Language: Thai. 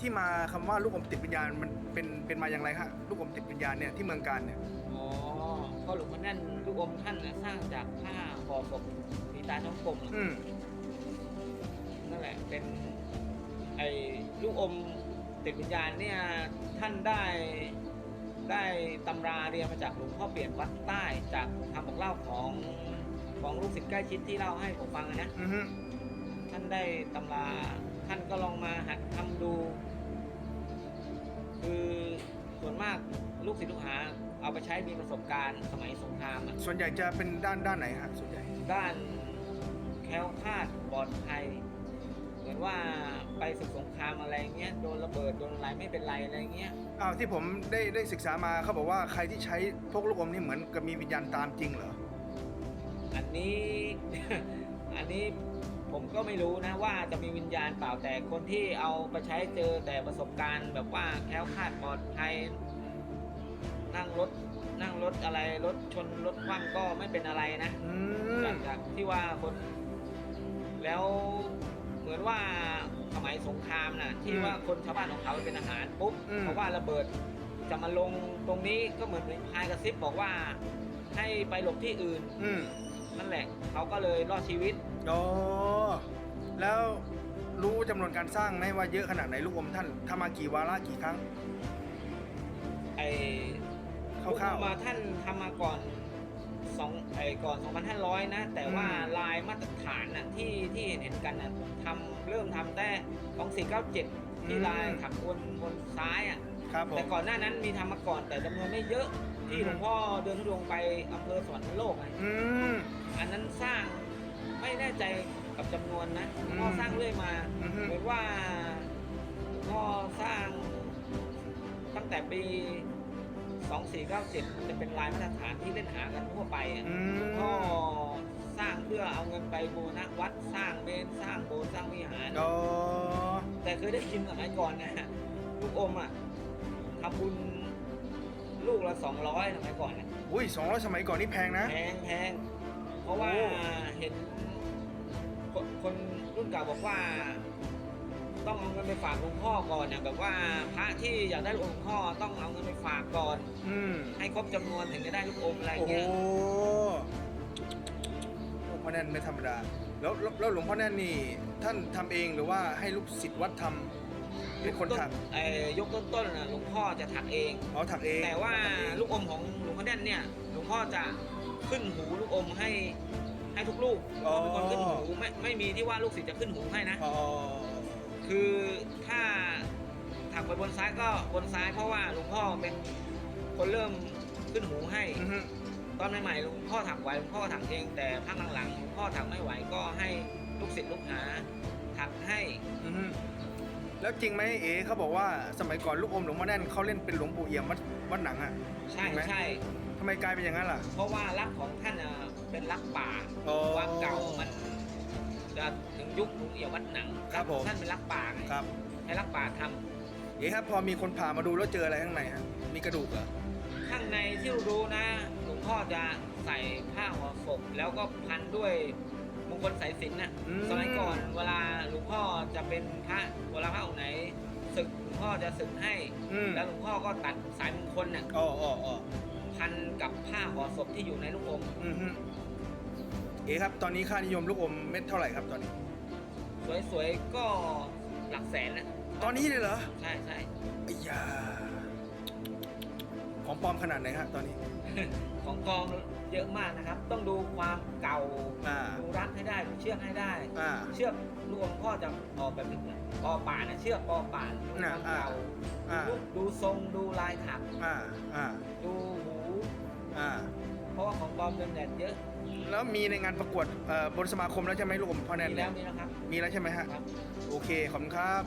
ที่มาคำว่าลูกอมติดวิญญาณมันเป็นเป็นมาอย่างไรฮะลูกอมติดวิญญาณเนี่ยที่เมืองการเนี่ยอ๋อก็หลวงพ่อนั่นลูกอมท่านน่ะสร้างจากผ้าห่อศพมีตาน้องกลมอะอืมนั่นแหละเป็น ไอ้ลูกอมติดวิญญาณเนี่ยท่านได้ได้ตำราเรียนมาจากหลวงพ่อเปลี่ยนวัดใต้จากคำบอกเล่าของของลูกศิษย์ใกล้ชิดที่เล่าให้ผมฟังอะนะ อือฮึ ท่านได้ตำราท่านก็ลองมาหัดทำดู คือส่วนมากลูกศิษย์ลูกหา เอาไปใช้มีประสบการณ์สมัยสงครามอะส่วนใหญ่จะเป็นด้านด้านไหนฮะส่วนใหญ่ ด้านแคล้วคลาดปลอดภัยเหมือนว่าไปศึกสงครามอะไรเงี้ยโดนระเบิดโดนอะไรไม่เป็นไรอะไรเงี้ย อ้าวที่ผมได้ได้ศึกษามาเขาบอกว่าใครที่ใช้พวกลูกอมนี่เหมือนกับมีวิญญาณตามจริงเหรอ อันนี้อั นนี้ผมก็ไม่รู้นะว่าจะมีวิญญาณเปล่าแต่คนที่เอาไปใช้เจอแต่ประสบการณ์แบบว่าแคล้วคลาดปลอดภัยนั่งรถนั่งรถอะไรรถชนรถคว่ำก็ไม่เป็นอะไรนะอืมจากจากที่ว่าคน แล้วเหมือนว่าสมัยสงครามน่ะ ที่ว่าคนชาวบ้านของเขาเป็นอาหารปุ๊บเพราะว่าระเบิดจะมาลงตรงนี้ก็เหมือนมีพายกระซิบบอกว่า ให้ไปหลบที่อื่น อืมนั่นแหละเขาก็เลยรอดชีวิต อ๋อแล้วรู้จำนวนการสร้างไหมว่าเยอะขนาดไหนลูกอมท่านทำมากี่วาระกี่ครั้ง ไอ้คร่าวๆ มาท่านทำมาก่อนสองไอ้ก่อน2,500 นะ แต่ว่าอืม ลายมาตรฐานน่ะที่ที่เห็นเห็นกันน่ะทำเริ่มทำแต่2497 ที่ลายถักบนบนซ้ายอะ ครับผม แต่ก่อนหน้านั้นมีทำมาก่อนแต่จำนวนไม่เยอะ ที่อืม หลวงพ่อเดินทุดงค์ไปอำเภอสวรรคโลกอะอืมอันนั้นสร้าง ไม่แน่ใจกับจำนวนนะหลวงพ่ออืมสร้างเรื่อยมาอือฮึ เหมือนว่าหลวงพ่อสร้างตั้งแต่ปี 2497 จะเป็นลายมาตรฐานที่เล่นหากันทั่วไปอะ อืหลวงมพ่อสร้างเพื่อเอาเงินไปบูรณะวัดสร้างเมนสร้างโบสถ์สร้างวิหาร อ๋อ แต่เคยได้ยินสมัยก่อนนะลูกอมอะทำบุญลูกละสองร้อยสมัยก่อนเนี่ยอุ้ยสองร้อยสมัยก่อนนี่แพงนะ แพงแพงเพราะว่าโอ้ เห็นคนคน รุ่นเก่าบอกว่า ต้องเอาเงินไปฝากหลวงพ่อก่อนเนี่ยแบบว่าพระที่อยากได้ลูกอมหลวงพ่อต้องเอาเงินไปฝากก่อน อืมให้ครบจำนวนถึงจะได้ลูกอมอะไรโอ้โหเงี้ยหลวงพ่อแน่นไม่ธรรมดา แล้วแล้วแล้วหลวงพ่อแน่นนี่ ท่านทำเองหรือว่าให้ลูกศิษย์วัดทำเป็นคนถักเอ่อยกต้นๆน่ะหลวงพ่อจะถักเอง อ๋อถักเองแต่ว่าถักเองลูกอมของหลวงพ่อแน่นเนี่ยหลวงพ่อจะขึ้นหูลูกอมให้ ให้ทุกลูกหลวงพ่อเป็นคนขึ้นหูไม่ไม่มีที่ว่าลูกศิษย์จะขึ้นหูให้นะ อ๋อ คือถ้าถักไปบนซ้ายก็บนซ้ายเพราะว่าหลวงพ่อเป็นคนเริ่มขึ้นหูให้ อือฮึตอนใหม่ๆหลวงพ่อถักไหวหลวงพ่อถักเองแต่พักหลังๆหลวงพ่อถักไม่ไหวก็ให้ลูกศิษย์ลูกหาถักให้อือฮึแล้วจริงไหมเอ๋เขาบอกว่าสมัยก่อนลูกอมหลวงพ่อแน่นเขาเล่นเป็นหลวงปู่เอี่ยมวัดวัดหนังอะ ใช่จริงไหม ใช่ทำไมกลายเป็นอย่างนั้นล่ะ เพราะว่ารักของท่านน่ะ เป็นรักป่าอ๋อความเก่ามันจะถึงยุคลุงเอี่ยมวัดหนังครับผม ท่านเป็นรักป่าไงครับให้รักป่าทำเอ๋ครับ พอมีคนผ่ามาดูแล้วเจออะไรข้างในฮะมีกระดูกเหรอข้างในที่เรารู้นะหลวงพ่อจะใส่ผ้าห่อศพแล้วก็พันด้วยมงคลสายสิญจนน่ะอืมสมัยก่อนเวลาหลวงพ่อจะเป็นพระเวลาพระองค์ไหนศึกหลวงพ่อจะศึกให้ อืมแล้วหลวงพ่อก็ตัดสายมงคลน่ะ อ๋ออ๋ออ๋อ พันกับผ้าห่อศพที่อยู่ในลูกอมอือฮึเอ๋ครับ ตอนนี้ค่านิยมลูกอมเม็ดเท่าไหร่ครับตอนนี้ สวยๆก็หลักแสนนะตอนนี้เลยเหรอใช่ใช่ไอ้ยาของ ปลอมขนาดไหนฮะตอนนี้ ของกองเยอะมากนะครับ ต้องดูความเก่าอ่าดูรักให้ได้ดูเชือกให้ได้ อ่าเชือกลูกอมพ่อจะออกแบบนี้นะปอป่านะเชือกปอป่าดูความอ่าเก่าอ่า ดูดูทรงดูลายถัก อ่าอ่าดูหูอ่าเพราะว่าของปลอมเดินแดดเยอะแล้วมีในงานประกวดเอ่อบนสมาคมแล้วใช่ไหมลูกอมพ่อแน่นมีเนี่แล้ยวมีแล้วครับมีแล้วใช่ไหมฮะครับ โอเคขอบคุณครับ